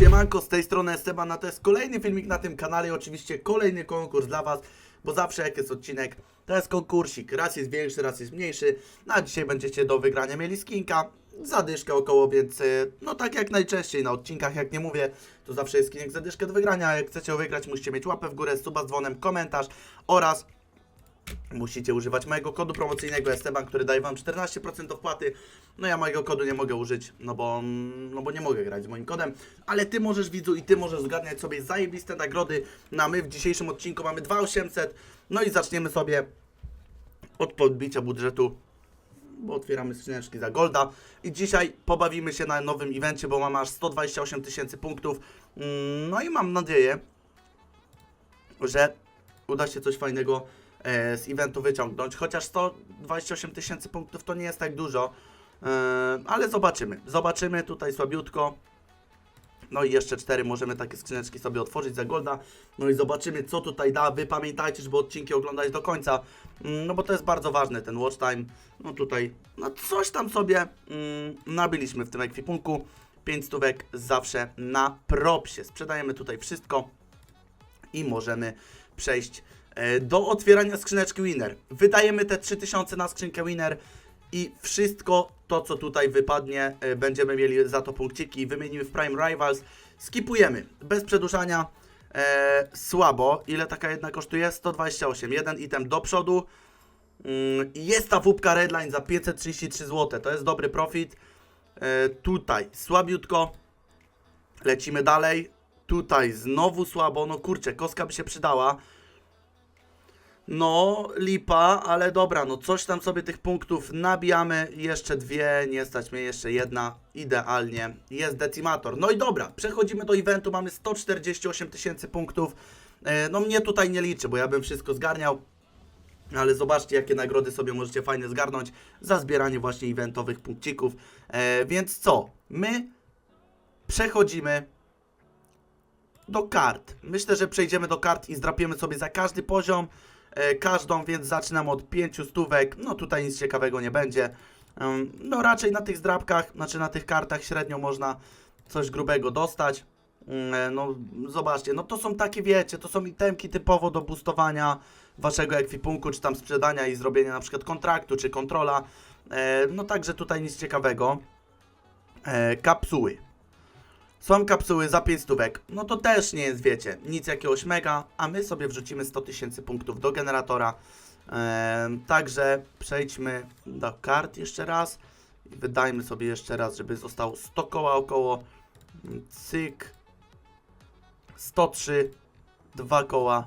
Siemanko, z tej strony Esteban, a to jest kolejny filmik na tym kanale oczywiście kolejny konkurs dla Was, bo zawsze jak jest odcinek, to jest konkursik, raz jest większy, raz jest mniejszy, no a dzisiaj będziecie do wygrania mieli skinka, zadyszkę około, więc y, no tak jak najczęściej na odcinkach, jak nie mówię, to zawsze jest skinek zadyszkę do wygrania, jak chcecie wygrać, musicie mieć łapę w górę, suba z dzwonem, komentarz oraz Musicie używać mojego kodu promocyjnego Esteban, który daje Wam 14% opłaty. No ja mojego kodu nie mogę użyć, no bo, no bo nie mogę grać z moim kodem. Ale Ty możesz widzu i Ty możesz zgarniać sobie zajebiste nagrody. Na my w dzisiejszym odcinku mamy 2800. No i zaczniemy sobie od podbicia budżetu, bo otwieramy skrzyneczki za Golda. I dzisiaj pobawimy się na nowym evencie, bo mamy aż 128 tysięcy punktów. Mm, No i mam nadzieję, że uda się coś fajnego z eventu wyciągnąć. Chociaż 128 tysięcy punktów to nie jest tak dużo, e, ale zobaczymy. Zobaczymy tutaj słabiutko. No i jeszcze cztery możemy takie skrzyneczki sobie otworzyć za golda. No i zobaczymy co tutaj da. Wy pamiętajcie, żeby odcinki oglądać do końca. Mm, No bo to jest bardzo ważne ten watch time. No tutaj, no coś tam sobie mm, nabiliśmy w tym ekwipunku. 5 stówek zawsze na propsie. Sprzedajemy tutaj wszystko i możemy przejść e, do otwierania skrzyneczki Winner. Wydajemy te 3000 na skrzynkę Winner i wszystko to, co tutaj wypadnie, e, będziemy mieli za to punkciki. Wymienimy w Prime Rivals. Skipujemy, bez przedłużania. E, słabo. Ile taka jedna kosztuje? 128. Jeden item do przodu. Mm, Jest ta wupka Redline za 533 zł. To jest dobry profit. E, tutaj słabiutko. Lecimy dalej. Tutaj znowu słabo. No kurczę, kostka by się przydała. No, lipa, ale dobra, no coś tam sobie tych punktów nabijamy. Jeszcze dwie, nie stać mnie, jeszcze jedna. Idealnie. Jest decimator. No i dobra, przechodzimy do eventu. Mamy 148 tysięcy punktów. E, no mnie tutaj nie liczy, bo ja bym wszystko zgarniał. Ale zobaczcie, jakie nagrody sobie możecie fajnie zgarnąć za zbieranie właśnie eventowych punkcików. E, więc co? My przechodzimy do kart. Myślę, że przejdziemy do kart i zdrapiemy sobie za każdy poziom e, każdą, więc zaczynam od 5 stówek. No tutaj nic ciekawego nie będzie. Ym, no raczej na tych zdrapkach, znaczy na tych kartach średnio można coś grubego dostać. Ym, e, No zobaczcie, no to są takie wiecie, to są itemki typowo do boostowania waszego ekwipunku, czy tam sprzedania i zrobienia na przykład kontraktu, czy kontrola. E, No także tutaj nic ciekawego. E, Kapsuły. Są kapsuły za 5 stówek. No to też nie jest, wiecie, nic jakiegoś mega, a my sobie wrzucimy 100 tysięcy punktów do generatora. Także przejdźmy do kart jeszcze raz. Wydajmy sobie jeszcze raz, żeby zostało 100 koła około. Cyk. 103. Dwa koła.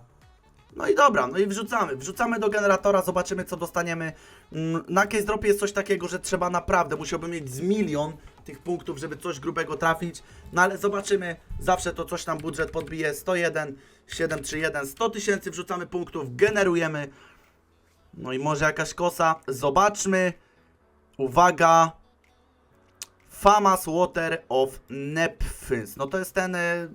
No i dobra, no i wrzucamy. Wrzucamy do generatora, zobaczymy co dostaniemy. Mm, Na case dropie jest coś takiego, że trzeba naprawdę, musiałbym mieć z milion tych punktów, żeby coś grubego trafić. No ale zobaczymy, zawsze to coś tam budżet podbije. 101, 731, 100 tysięcy wrzucamy punktów, generujemy. No i może jakaś kosa. Zobaczmy. Uwaga. Famous Water of Nepthuns. No to jest ten e,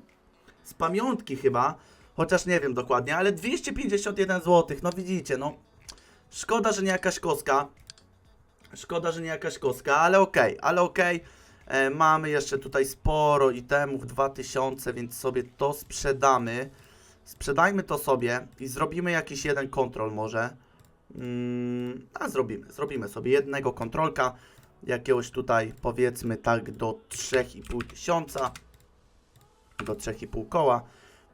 z pamiątki chyba. Chociaż nie wiem dokładnie, ale 251 zł. No widzicie, no. Szkoda, że nie jakaś koska. Szkoda, że nie jakaś koska, ale okej, ale okej. E, mamy jeszcze tutaj sporo itemów, 2000, więc sobie to sprzedamy. Sprzedajmy to sobie i zrobimy jakiś jeden kontrol może. Mm, a zrobimy, zrobimy sobie jednego kontrolka. Jakiegoś tutaj powiedzmy tak do 3,5 tysiąca. Do 3,5 koła.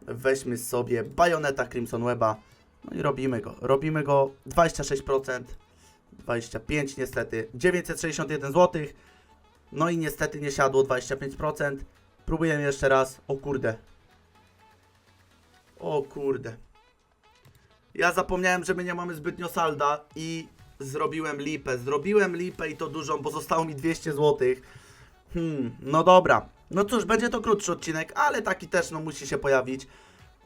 Weźmy sobie bajoneta Crimson Weba. No i robimy go. Robimy go 26%. 25 niestety. 961 zł. No i niestety nie siadło 25%. Próbujemy jeszcze raz. O kurde. O kurde. Ja zapomniałem, że my nie mamy zbytnio salda i zrobiłem lipę. Zrobiłem lipę i to dużą, bo zostało mi 200 zł. Hmm, no dobra. No cóż, będzie to krótszy odcinek, ale taki też no musi się pojawić.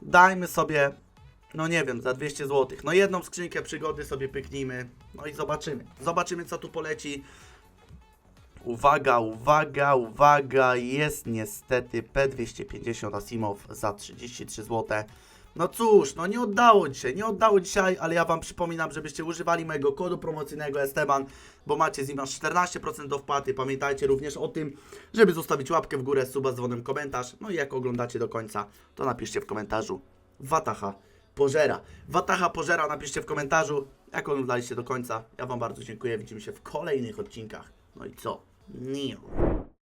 Dajmy sobie, no nie wiem, za 200 zł. No jedną skrzynkę przygody sobie pyknijmy. No i zobaczymy. Zobaczymy co tu poleci. Uwaga, uwaga, uwaga, jest niestety P250 Asimov za 33 zł. No cóż, no nie oddało dzisiaj, nie oddało dzisiaj, ale ja Wam przypominam, żebyście używali mojego kodu promocyjnego Esteban, bo macie z nim aż 14% do wpłaty. Pamiętajcie również o tym, żeby zostawić łapkę w górę, suba z dzwonem, komentarz. No i jak oglądacie do końca, to napiszcie w komentarzu Wataha pożera. Wataha pożera, napiszcie w komentarzu, jak oglądaliście do końca. Ja Wam bardzo dziękuję, widzimy się w kolejnych odcinkach. No i co? Nie.